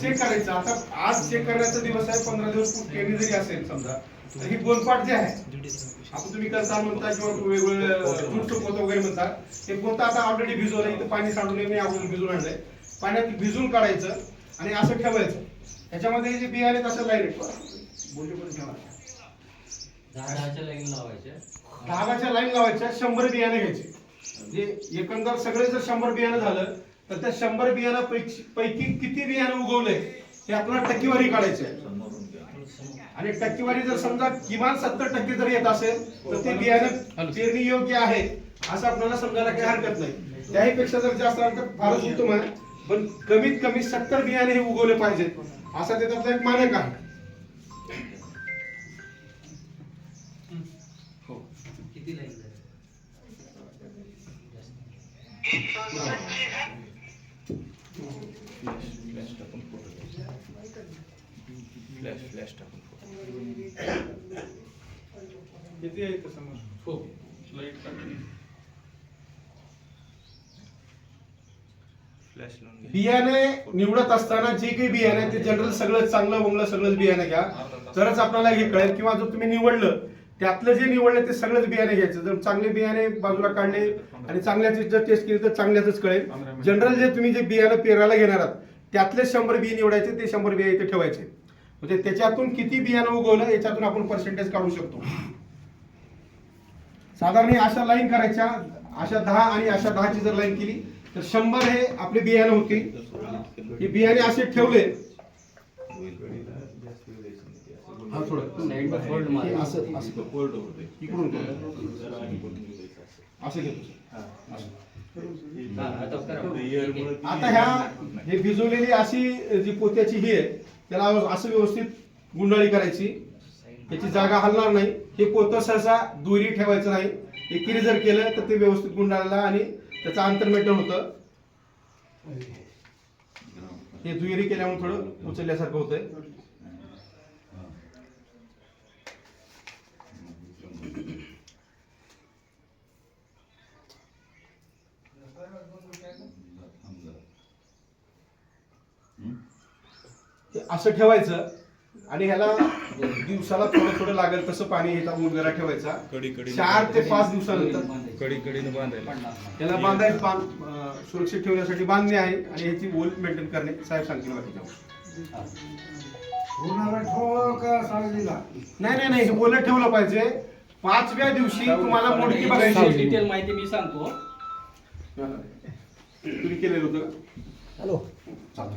Check करायचं. आता आज चेक करण्याचा दिवस आहे पंधरा दिवस केली जरी असेल समजा तर ही गोलपाट जे आहे आपण तुम्ही करता म्हणता किंवा वेगवेगळे पोतं वगैरे म्हणता ते पोतं आता ऑलरेडी भिजवलं इथं पाणी सांडून मी अगोदर भिजून आणलंय. पाण्यात भिजून काढायचं आणि असं ठेवायचं. त्याच्यामध्ये हे जे बियाणे तसं लाईन बोलले पण ठेवा. लावायच्या. दहाच्या लाईन लावायच्या शंभर बियाणे घ्यायचे. म्हणजे एकंदर सगळे जर शंभर बियाणं झालं तर त्या शंभर बियाणं पैकी पैकी किती बियाणं उगवलंय हे आपल्याला टक्केवारी काढायची आहे. आणि टक्केवारी जर समजा किमान सत्तर टक्के जर येत असेल तर ते बियाणं पेरणी योग्य आहे असं आपल्याला समजायला काही हरकत नाही. त्याहीपेक्षा जर जास्त आलं तर फारच उत्तम आहे. पण कमीत कमी सत्तर बियाणे हे उगवले पाहिजेत असा त्याचा एक मानक आहे. किती लाईन झाली फ्लॅश फ्लॅश टाकून किती आहे का समोर हो लाइट बियाणे निवडत असताना जे काही बियाणे आहे ते जनरल सगळं चांगलं वंगलं सगळंच बियाणे घ्या. तरच आपल्याला हे कळेल किंवा जर तुम्ही निवडलं त्यातलं जे निवडलं ते सगळंच बियाणे घ्यायचं. जर चांगले बियाणे बाजूला काढले आणि चांगल्याची जर टेस्ट केली तर चांगल्याच कळेल. जनरल जे तुम्ही जे बियाणं पेरायला घेणार आहात त्यातले शंभर बी निवडायचे ते शंभर बिया इथे ठेवायचे. म्हणजे त्याच्यातून किती बियाणं उगवलं याच्यातून आपण पर्सेंटेज काढू शकतो. साधारण हे अशा लाईन करायच्या अशा दहा आणि अशा दहाची जर लाईन केली तर शंभर हे आपले बियाणे होतील. हे बियाणे असे ठेवले. असं असं कर. घेतो. हा, आता करा. ह्या हे भिजवलेली अशी जी पोत्याची ही आहे त्याला असं व्यवस्थित गुंडाळी करायची. त्याची जागा हलणार नाही. हे पोतं सहसा दुरी ठेवायचं नाही. एकीने जर केलं तर ते व्यवस्थित गुंडाळला आणि त्याचं अंतर मेंटेन होतं हे दुहेरी केल्यामुळे थोडं उचलल्यासारखं होतंय. हे असं ठेवायचं. आणि ह्याला दिवसाला थोडं थोडं लागेल तसं पाणी ह्याचा मुलगरा ठेवायचा. कडी कडी चार ते पाच दिवसानंतर. कडी कडीनं बांधायला त्याला बांधायचं बांध अं, सुरक्षित ठेवण्यासाठी बांधणे आहे आणि ह्याची वोल मेंटेन करणे. साहेब सांगतील मला त्याच्यावर नाही नाही नाही हे ओलं ठेवलं पाहिजे. पाचव्या दिवशी तुम्हाला मोडकी बघायची. डिटेल माहिती मी सांगतो. तुम्ही केलेलं होतं? हॅलो. चालतं.